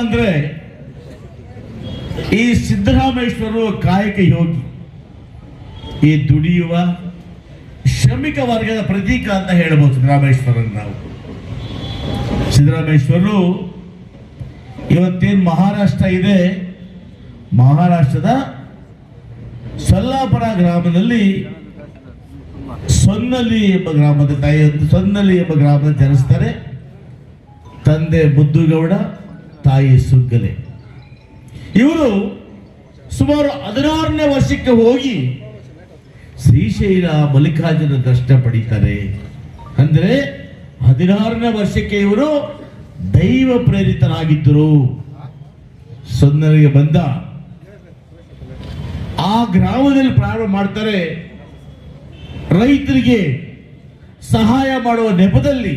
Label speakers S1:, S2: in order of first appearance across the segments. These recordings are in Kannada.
S1: ಅಂದ್ರೆ ಈ ಸಿದ್ದರಾಮೇಶ್ವರರು ಕಾಯಕ ಯೋಗಿ. ಈ ದುಡಿಯುವ ಶ್ರಮಿಕ ವರ್ಗದ ಪ್ರತೀಕ ಅಂತ ಹೇಳ್ಬೋದು ಸಿದ್ದರಾಮೇಶ್ವರನ್ ನಾವು. ಸಿದ್ದರಾಮೇಶ್ವರರು ಇವತ್ತೇನು ಮಹಾರಾಷ್ಟ್ರ ಇದೆ? ಮಹಾರಾಷ್ಟ್ರದ ಸೊಲ್ಲಾಪುರ ಗ್ರಾಮದಲ್ಲಿ ಸೊನ್ನಲಿ ಎಂಬ ಗ್ರಾಮದ ತಾಯಿ, ಸೊನ್ನಲಿ ಎಂಬ ಗ್ರಾಮದ ಜನಿಸ್ತಾರೆ. ತಂದೆ ಮುದ್ದುಗೌಡ ತಾಯಿ ಸುಗ್ಗಲೆ. ಇವರು ಸುಮಾರು ಹದಿನಾರನೇ ವರ್ಷಕ್ಕೆ ಹೋಗಿ ಶ್ರೀಶೈಲ ಮಲ್ಲಿಕಾರ್ಜುನ ದರ್ಶನ ಪಡೀತಾರೆ. ಅಂದ್ರೆ ಹದಿನಾರನೇ ವರ್ಷಕ್ಕೆ ಇವರು ದೈವ ಪ್ರೇರಿತರಾಗಿದ್ದರು. ಸೊನ್ನರಿಗೆ ಬಂದ. ಆ ಗ್ರಾಮದಲ್ಲಿ ಪ್ರಾರಂಭ ಮಾಡ್ತಾರೆ. ರೈತರಿಗೆ ಸಹಾಯ ಮಾಡುವ ನೆಪದಲ್ಲಿ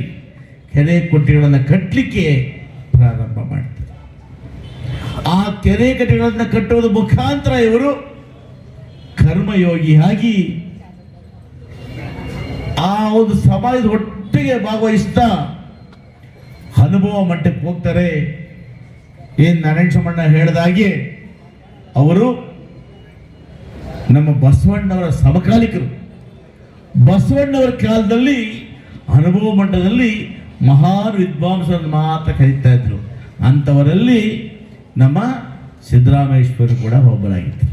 S1: ಕೆರೆ ಕೊಟ್ಟಿಗಳನ್ನು ಕಟ್ಟಲಿಕ್ಕೆ ಪ್ರಾರಂಭ ಮಾಡ್ತಾರೆ. ಕೆರೆ ಕಟ್ಟೆಗಳನ್ನು ಕಟ್ಟುವುದ ಮುಖಾಂತರ ಇವರು ಕರ್ಮಯೋಗಿಯಾಗಿ ಆ ಒಂದು ಸಮಾಜದ ಒಟ್ಟಿಗೆ ಭಾಗವಹಿಸ್ತಾ ಅನುಭವ ಮಟ್ಟಕ್ಕೆ ಹೋಗ್ತಾರೆ. ಏನ್ ನಾರಾಯಣ ಹೇಳಿದಾಗೆ ಅವರು ನಮ್ಮ ಬಸವಣ್ಣವರ ಸಮಕಾಲಿಕರು. ಬಸವಣ್ಣವರ ಕಾಲದಲ್ಲಿ ಅನುಭವ ಮಟ್ಟದಲ್ಲಿ ಮಹಾನ್ ವಿದ್ವಾಂಸರನ್ನು ಮಾತ್ರ ಕರೀತಾ ಇದ್ರು. ಅಂಥವರಲ್ಲಿ ನಮ್ಮ ಸಿದ್ದರಾಮೇಶ್ವರ ಕೂಡ ಒಬ್ಬರಾಗಿದ್ದರು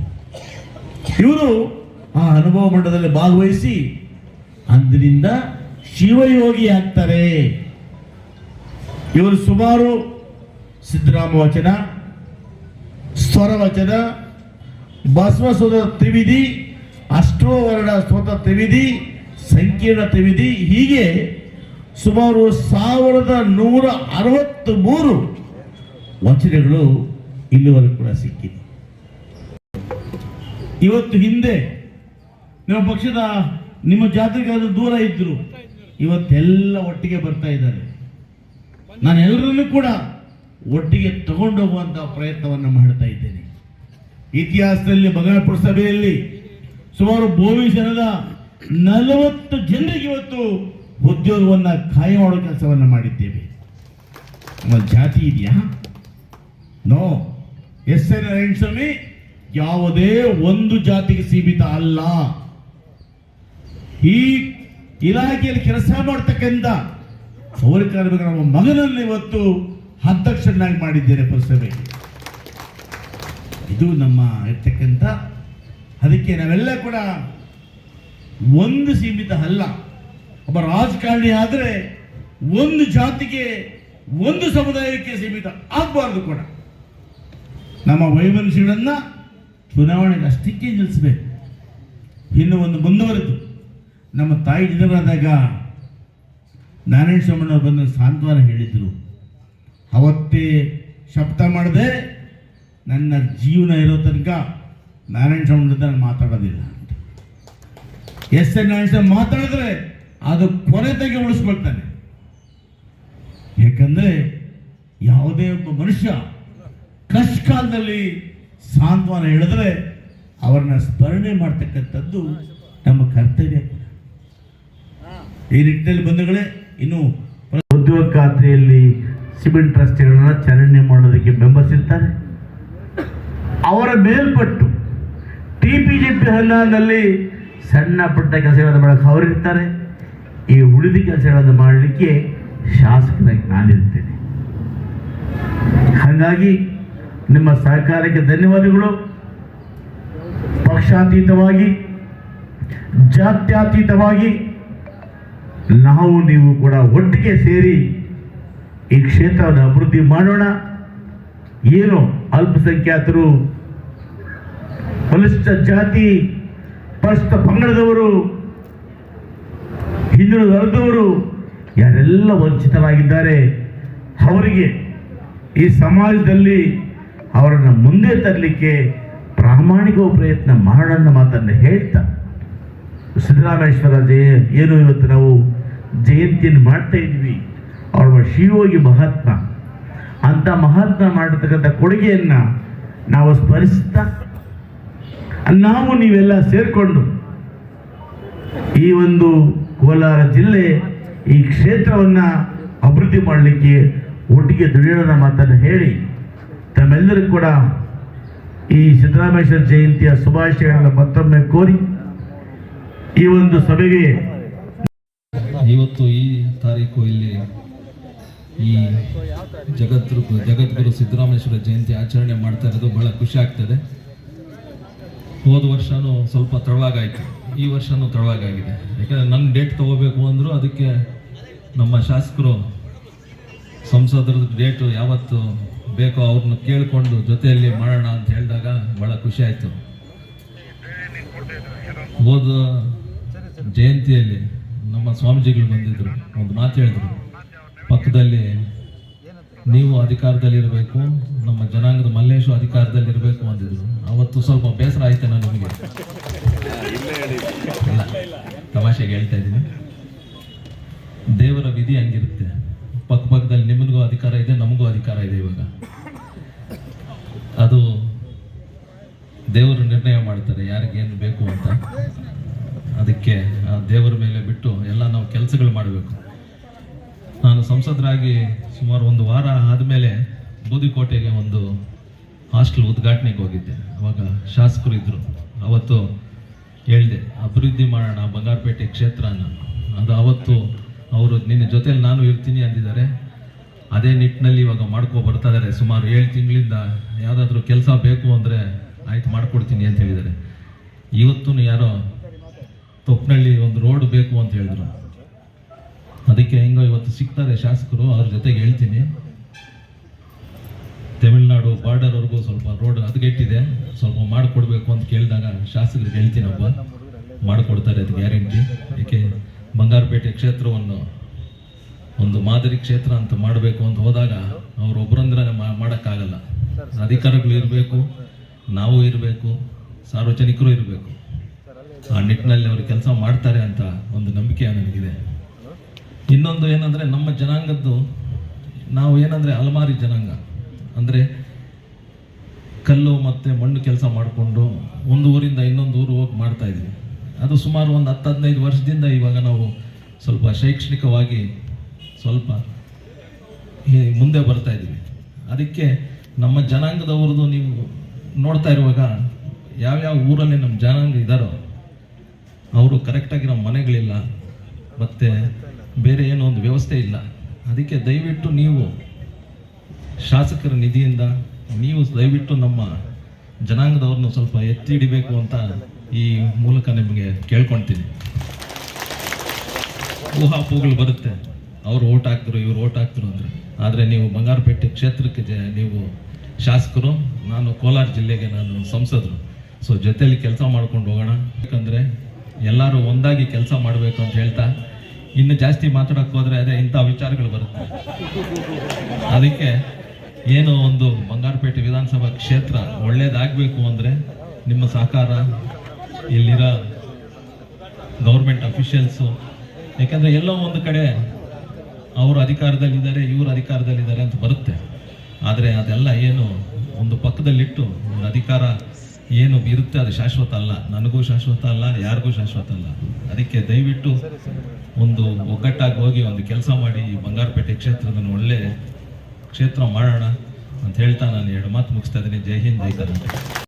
S1: ಇವರು ಆ ಅನುಭವ ಮಂಡಲದಲ್ಲಿ ಭಾಗವಹಿಸಿ ಅಂದಿನಿಂದ ಶಿವಯೋಗಿ ಆಗ್ತಾರೆ. ಇವರು ಸುಮಾರು ಸಿದ್ದರಾಮ ವಚನ, ಸ್ವರ ವಚನ ಬಸವಸುರ ತ್ರಿವಿಧಿ, ಅಷ್ಟೋವರ್ಣ ಸ್ತೋತ್ರ ತ್ರಿವಿಧಿ, ಸಂಕೀರ್ಣ ತ್ರಿವಿಧಿ, ಹೀಗೆ ಸುಮಾರು ಸಾವಿರದ ನೂರ ಅರವತ್ತು ಮೂರು ವಚನಗಳು ಇಲ್ಲಿವರೆಗೂ ಕೂಡ ಸಿಕ್ಕಿದೆ. ಇವತ್ತು ಹಿಂದೆ ನಿಮ್ಮ ಪಕ್ಷದ ನಿಮ್ಮ ಜಾತ್ರೆಗೆ ಅದು ದೂರ ಇದ್ರು. ಇವತ್ತೆಲ್ಲ ಒಟ್ಟಿಗೆ ಬರ್ತಾ ಇದ್ದಾರೆ. ನಾನು ಎಲ್ಲರನ್ನೂ ಕೂಡ ಒಟ್ಟಿಗೆ ತಗೊಂಡೋಗುವಂಥ ಪ್ರಯತ್ನವನ್ನು ಮಾಡ್ತಾ ಇದ್ದೇನೆ. ಇತಿಹಾಸದಲ್ಲಿ ಬಂಗಾಳಪುರ ಸಭೆಯಲ್ಲಿ ಸುಮಾರು ಭೂಮಿ ಜನದ ನಲವತ್ತು ಜನರಿಗೆ ಇವತ್ತು ಉದ್ಯೋಗವನ್ನ ಖಾಯ ಮಾಡೋ ಕೆಲಸವನ್ನ ಮಾಡಿದ್ದೇವೆ. ನಮ್ಮ ಜಾತಿ ಇದೆಯಾ? ನೋ ಎಸ್ ಎನ್ ನಾರಾಯಣಸ್ವಾಮಿ ಯಾವುದೇ ಒಂದು ಜಾತಿಗೆ ಸೀಮಿತ ಅಲ್ಲ. ಈ ಇಲಾಖೆಯಲ್ಲಿ ಕೆಲಸ ಮಾಡ್ತಕ್ಕಂಥ ಪೌರ ಕಾರ್ಮಿಕರ ನಮ್ಮ ಮಗನಲ್ಲಿ ಇವತ್ತು ಅಧ್ಯಕ್ಷನಾಗಿ ಮಾಡಿದ್ದೇನೆ ಪುರಸಭೆ. ಇದು ನಮ್ಮ ಇರ್ತಕ್ಕಂಥ, ಅದಕ್ಕೆ ನಾವೆಲ್ಲ ಕೂಡ ಒಂದು ಸೀಮಿತ ಅಲ್ಲ. ಒಬ್ಬ ರಾಜಕಾರಣಿ ಆದರೆ ಒಂದು ಜಾತಿಗೆ, ಒಂದು ಸಮುದಾಯಕ್ಕೆ ಸೀಮಿತ ಆಗಬಾರ್ದು ಕೂಡ. ನಮ್ಮ ವೈಮನಸ್ಸುಗಳನ್ನ ಚುನಾವಣೆಗೆ ಅಷ್ಟಕ್ಕೆ ನಿಲ್ಲಿಸಬೇಕು. ಇನ್ನು ಒಂದು ಮುಂದುವರೆದು, ನಮ್ಮ ತಾಯಿ ಜನರಾದಾಗ ನಾರಾಯಣ ಸ್ವಾಮಿನವರು ಬಂದು ಸಾಂತ್ವನ ಹೇಳಿದರು. ಅವತ್ತೇ ಶಪ್ತ ಮಾಡದೆ ನನ್ನ ಜೀವನ ಇರೋ ತನಕ ನಾರಾಯಣ ಸ್ವಾಮಿ ನಾನು ಮಾತಾಡೋದಿಲ್ಲ ಅಂತ. ಎಸ್ ಎನ್ ನಾರಾಯಣ ಸ್ವಾಮಿ ಮಾತಾಡಿದ್ರೆ ಅದು ಕೊನೆ ತೆಗೆ ಉಳಿಸ್ಕೊಳ್ತಾನೆ. ಯಾಕಂದ್ರೆ ಯಾವುದೇ ಒಬ್ಬ ಮನುಷ್ಯ ಕಷ್ಟ ಕಾಲದಲ್ಲಿ ಸಾಂತ್ವನ ಹೇಳಿದ್ರೆ ಅವರನ್ನ ಸ್ಮರಣೆ ಮಾಡ್ತಕ್ಕಂಥದ್ದು ನಮ್ಮ ಕರ್ತವ್ಯ. ಈ ನಿಟ್ಟಿನಲ್ಲಿ ಬಂಧುಗಳೇ, ಇನ್ನು ಉದ್ಯೋಗ ಖಾತ್ರಿಯಲ್ಲಿ ಸಿಮೆಂಟ್ ರಸ್ತೆಗಳನ್ನ ಚಾಲನೆ ಮಾಡೋದಕ್ಕೆ ಬೆಂಬಲಿಸಿರ್ತಾರೆ. ಅವರ ಮೇಲ್ಪಟ್ಟು ಟಿ ಪಿ ಜಿ ಪಿ ಹಲ್ಲಾನಲ್ಲಿ ಸಣ್ಣ ಪುಟ್ಟ ಕೆಲಸಗಳನ್ನು ಮಾಡಕ್ಕೆ ಅವರಿರ್ತಾರೆ ಈ ಉಳಿದ ಕೆಲಸಗಳನ್ನು ಮಾಡಲಿಕ್ಕೆ ಶಾಸಕನಾಗಿ ನಾನಿರ್ತೇನೆ ಹಾಗಾಗಿ ನಿಮ್ಮ ಸಹಕಾರಕ್ಕೆ ಧನ್ಯವಾದಗಳು. ಪಕ್ಷಾತೀತವಾಗಿ, ಜಾತ್ಯತೀತವಾಗಿ ನಾವು ನೀವು ಕೂಡ ಒಟ್ಟಿಗೆ ಸೇರಿ ಈ ಕ್ಷೇತ್ರವನ್ನು ಅಭಿವೃದ್ಧಿ ಮಾಡೋಣ. ಏನು ಅಲ್ಪಸಂಖ್ಯಾತರು, ಬಲಿಷ್ಠ ಜಾತಿ ಪರಿಷ್ಠ ಪಂಗಡದವರು, ಹಿಂದುಳಿದ ವರ್ಗದವರು, ಯಾರೆಲ್ಲ ವಂಚಿತರಾಗಿದ್ದಾರೆ, ಅವರಿಗೆ ಈ ಸಮಾಜದಲ್ಲಿ ಅವರನ್ನು ಮುಂದೆ ತರಲಿಕ್ಕೆ ಪ್ರಾಮಾಣಿಕ ಪ್ರಯತ್ನ ಮಾಡೋಣ ಮಾತನ್ನು ಹೇಳ್ತಾ. ಸಿದ್ದರಾಮೇಶ್ವರ ಜಯ ಏನು ಇವತ್ತು ನಾವು ಜಯಂತಿಯನ್ನು ಮಾಡ್ತಾ ಇದ್ವಿ. ಅವರ ಶಿವಯೋಗಿ ಮಹಾತ್ಮ. ಅಂತ ಮಹಾತ್ಮ ಮಾಡತಕ್ಕಂಥ ಕೊಡುಗೆಯನ್ನು ನಾವು ಸ್ಮರಿಸ್ತಾ, ನಾವು ನೀವೆಲ್ಲ ಸೇರಿಕೊಂಡು ಈ ಒಂದು ಕೋಲಾರ ಜಿಲ್ಲೆ ಈ ಕ್ಷೇತ್ರವನ್ನು ಅಭಿವೃದ್ಧಿ ಮಾಡಲಿಕ್ಕೆ ಒಟ್ಟಿಗೆ ದುಡಿಯೋಣ ಮಾತನ್ನು ಹೇಳಿ. ನಮ್ಮೆಲ್ಲರಿಗೂ ಕೂಡ ಈ ಸಿದ್ದರಾಮೇಶ್ವರ ಜಯಂತಿಯ ಶುಭಾಶಯಗಳನ್ನು ಮತ್ತೊಮ್ಮೆ ಕೋರಿ ಈ ಒಂದು ಸಭೆಗೆ
S2: ಇವತ್ತು ಈ ತಾರೀಕು ಇಲ್ಲಿ ಈ ಜಗದ್ಗುರು ಜಗದ್ಗುರು ಸಿದ್ದರಾಮೇಶ್ವರ ಜಯಂತಿ ಆಚರಣೆ ಮಾಡ್ತಾ ಇರೋದು ಬಹಳ ಖುಷಿ ಆಗ್ತದೆ. ಹೋದ ವರ್ಷನೂ ಸ್ವಲ್ಪ ತಡವಾಗಾಯಿತು. ಈ ವರ್ಷನೂ ತಡವಾಗಾಗಿದೆ. ಯಾಕಂದರೆ ನನ್ನ ಡೇಟ್ ತಗೋಬೇಕು ಅಂದರೂ ಅದಕ್ಕೆ ನಮ್ಮ ಶಾಸಕರು ಸಂಸದರ ಡೇಟು ಯಾವತ್ತು ಬೇಕೋ ಅವ್ರನ್ನ ಕೇಳಿಕೊಂಡು ಜೊತೆಯಲ್ಲಿ ಮಾಡೋಣ ಅಂತ ಹೇಳಿದಾಗ ಭಾಳ ಖುಷಿ ಆಯಿತು. ಹೋದ ಜಯಂತಿಯಲ್ಲಿ ನಮ್ಮ ಸ್ವಾಮೀಜಿಗಳು ಬಂದಿದ್ರು, ಒಂದು ಮಾತು ಹೇಳಿದ್ರು. ಪಕ್ಕದಲ್ಲಿ ನೀವು ಅಧಿಕಾರದಲ್ಲಿರಬೇಕು, ನಮ್ಮ ಜನಾಂಗದ ಮಲ್ಲೇಶು ಅಧಿಕಾರದಲ್ಲಿರಬೇಕು ಅಂದಿದ್ರು. ಅವತ್ತು ಸ್ವಲ್ಪ ಬೇಸರ ಆಯ್ತು ನಿಮಗೆ ತಮಾಷೆಗೆ ಹೇಳ್ತಾ ಇದ್ದೀನಿ. ದೇವರ ವಿಧಿ ಹಂಗಿರುತ್ತೆ. ಪಕ್ಕ ಪಕ್ಕದಲ್ಲಿ ನಿಮಗೂ ಅಧಿಕಾರ ಇದೆ, ನಮಗೂ ಅಧಿಕಾರ ಇದೆ ಇವಾಗ. ಅದು ದೇವರು ನಿರ್ಣಯ ಮಾಡ್ತಾರೆ ಯಾರಿಗೇನು ಬೇಕು ಅಂತ. ಅದಕ್ಕೆ ಆ ದೇವರ ಮೇಲೆ ಬಿಟ್ಟು ಎಲ್ಲ ನಾವು ಕೆಲಸಗಳು ಮಾಡಬೇಕು. ನಾನು ಸಂಸದರಾಗಿ ಸುಮಾರು ಒಂದು ವಾರ ಆದಮೇಲೆ ಬೂದಿಕೋಟೆಗೆ ಒಂದು ಹಾಸ್ಟೆಲ್ ಉದ್ಘಾಟನೆಗೆ ಹೋಗಿದ್ದೆ. ಅವಾಗ ಶಾಸಕರು ಇದ್ದರು ಅವತ್ತು ಹೇಳಿದೆ, ಅಭಿವೃದ್ಧಿ ಮಾಡೋಣ, ಬಂಗಾರಪೇಟೆ ಕ್ಷೇತ್ರನ. ಅದು ಅವತ್ತು ಅವರು, ನಿನ್ನ ಜೊತೆಲಿ ನಾನು ಇರ್ತೀನಿ ಅಂದಿದ್ದಾರೆ. ಅದೇ ನಿಟ್ಟಿನಲ್ಲಿ ಇವಾಗ ಮಾಡ್ಕೊ ಬರ್ತಾ ಇದ್ದಾರೆ. ಸುಮಾರು ಏಳು ತಿಂಗಳಿಂದ ಯಾವುದಾದ್ರೂ ಕೆಲಸ ಬೇಕು ಅಂದರೆ ಆಯ್ತು ಮಾಡ್ಕೊಡ್ತೀನಿ ಅಂತ ಹೇಳಿದ್ದಾರೆ. ಇವತ್ತು ಯಾರೋ ತೊಪ್ಪನಳ್ಳಿ ಒಂದು ರೋಡ್ ಬೇಕು ಅಂತ ಹೇಳಿದ್ರು. ಅದಕ್ಕೆ ಹೆಂಗೋ ಇವತ್ತು ಸಿಗ್ತಾರೆ ಶಾಸಕರು, ಅವ್ರ ಜೊತೆಗೆ ಹೇಳ್ತೀನಿ. ತಮಿಳ್ನಾಡು ಬಾರ್ಡರ್ವರೆಗೂ ಸ್ವಲ್ಪ ರೋಡ್ ಹದಗೆಟ್ಟಿದೆ ಸ್ವಲ್ಪ ಮಾಡಿಕೊಡ್ಬೇಕು ಅಂತ ಕೇಳಿದಾಗ ಶಾಸಕರಿಗೆ ಹೇಳ್ತೀನಪ್ಪ ಮಾಡಿಕೊಡ್ತಾರೆ, ಅದು ಗ್ಯಾರಂಟಿ. ಏಕೆ ಬಂಗಾರಪೇಟೆ ಕ್ಷೇತ್ರವನ್ನು ಒಂದು ಮಾದರಿ ಕ್ಷೇತ್ರ ಅಂತ ಮಾಡಬೇಕು ಅಂತ ಹೋದಾಗ ಅವರೊಬ್ಬರಂದ್ರೆ ಮಾಡೋಕ್ಕಾಗಲ್ಲ. ಅಧಿಕಾರಿಗಳು ಇರಬೇಕು, ನಾವು ಇರಬೇಕು, ಸಾರ್ವಜನಿಕರು ಇರಬೇಕು. ಆ ನಿಟ್ಟಿನಲ್ಲಿ ಅವರು ಕೆಲಸ ಮಾಡ್ತಾರೆ ಅಂತ ಒಂದು ನಂಬಿಕೆ ನನಗಿದೆ. ಇನ್ನೊಂದು ಏನಂದರೆ ನಮ್ಮ ಜನಾಂಗದ್ದು, ನಾವು ಏನಂದರೆ ಅಲಮಾರಿ ಜನಾಂಗ. ಅಂದರೆ ಕಲ್ಲು ಮತ್ತು ಮಣ್ಣು ಕೆಲಸ ಮಾಡಿಕೊಂಡು ಒಂದು ಊರಿಂದ ಇನ್ನೊಂದು ಊರು ಹೋಗಿ ಮಾಡ್ತಾ ಇದ್ವಿ. ಅದು ಸುಮಾರು ಒಂದು ಹತ್ತು ಹದಿನೈದು ವರ್ಷದಿಂದ ಇವಾಗ ನಾವು ಸ್ವಲ್ಪ ಶೈಕ್ಷಣಿಕವಾಗಿ ಸ್ವಲ್ಪ ಮುಂದೆ ಬರ್ತಾ ಇದ್ದೀವಿ. ಅದಕ್ಕೆ ನಮ್ಮ ಜನಾಂಗದವ್ರದ್ದು ನೀವು ನೋಡ್ತಾ ಇರುವಾಗ ಯಾವ್ಯಾವ ಊರಲ್ಲಿ ನಮ್ಮ ಜನಾಂಗ ಇದ್ದಾರೋ ಅವರು ಕರೆಕ್ಟಾಗಿ ನಮ್ಮ ಮನೆಗಳಿಲ್ಲ, ಮತ್ತು ಬೇರೆ ಏನೋ ಒಂದು ವ್ಯವಸ್ಥೆ ಇಲ್ಲ. ಅದಕ್ಕೆ ದಯವಿಟ್ಟು ನೀವು ಶಾಸಕರ ನಿಧಿಯಿಂದ ನೀವು ದಯವಿಟ್ಟು ನಮ್ಮ ಜನಾಂಗದವ್ರನ್ನ ಸ್ವಲ್ಪ ಎತ್ತಿ ಹಿಡಿಬೇಕು ಅಂತ ಈ ಮೂಲಕ ನಿಮಗೆ ಕೇಳ್ಕೊಳ್ತೀನಿ ಊಹಾಪೋಗಳು ಬರುತ್ತೆ. ಅವ್ರು ಓಟ್ ಹಾಕ್ತರು ಇವ್ರು ಓಟ್ ಹಾಕ್ತರು ಅಂದರೆ. ಆದರೆ ನೀವು ಬಂಗಾರಪೇಟೆ ಕ್ಷೇತ್ರಕ್ಕೆ ಜ- ನೀವು ಶಾಸಕರು, ನಾನು ಕೋಲಾರ ಜಿಲ್ಲೆಗೆ ನಾನು ಸಂಸದರು. ಸೊ ಜೊತೆಯಲ್ಲಿ ಕೆಲಸ ಮಾಡ್ಕೊಂಡು ಹೋಗೋಣ. ಯಾಕಂದರೆ ಎಲ್ಲರೂ ಒಂದಾಗಿ ಕೆಲಸ ಮಾಡಬೇಕು ಅಂತ ಹೇಳ್ತಾ, ಇನ್ನು ಜಾಸ್ತಿ ಮಾತಾಡೋಕೆ ಹೋದರೆ ಅದೇ ಇಂಥ ವಿಚಾರಗಳು ಬರುತ್ತೆ. ಅದಕ್ಕೆ ಏನು ಒಂದು ಬಂಗಾರಪೇಟೆ ವಿಧಾನಸಭಾ ಕ್ಷೇತ್ರ ಒಳ್ಳೇದಾಗಬೇಕು ಅಂದರೆ ನಿಮ್ಮ ಸಹಕಾರ ಇಲ್ಲಿರೋ ಗೌರ್ಮೆಂಟ್ ಅಫಿಷಿಯಲ್ಸು ಯಾಕೆಂದರೆ ಎಲ್ಲೋ ಒಂದು ಕಡೆ ಅವರು ಅಧಿಕಾರದಲ್ಲಿದ್ದಾರೆ, ಇವರು ಅಧಿಕಾರದಲ್ಲಿದ್ದಾರೆ ಅಂತ ಬರುತ್ತೆ. ಆದರೆ ಅದೆಲ್ಲ ಏನು ಒಂದು ಪಕ್ಕದಲ್ಲಿಟ್ಟು ಒಂದು ಅಧಿಕಾರ ಏನು ಇರುತ್ತೆ, ಅದು ಶಾಶ್ವತ ಅಲ್ಲ. ನನಗೂ ಶಾಶ್ವತ ಅಲ್ಲ, ಯಾರಿಗೂ ಶಾಶ್ವತ ಅಲ್ಲ. ಅದಕ್ಕೆ ದಯವಿಟ್ಟು ಒಂದು ಒಗ್ಗಟ್ಟಾಗಿ ಹೋಗಿ ಒಂದು ಕೆಲಸ ಮಾಡಿ ಈ ಬಂಗಾರಪೇಟೆ ಕ್ಷೇತ್ರದ ಒಳ್ಳೆ ಕ್ಷೇತ್ರ ಮಾಡೋಣ ಅಂತ ಹೇಳ್ತಾ ನಾನು ಎರಡು ಮಾತು ಮುಗಿಸ್ತಾ ಇದ್ದೀನಿ. ಜೈ ಹಿಂದ್, ಜೈ ಕರ್ನಾಟಕ.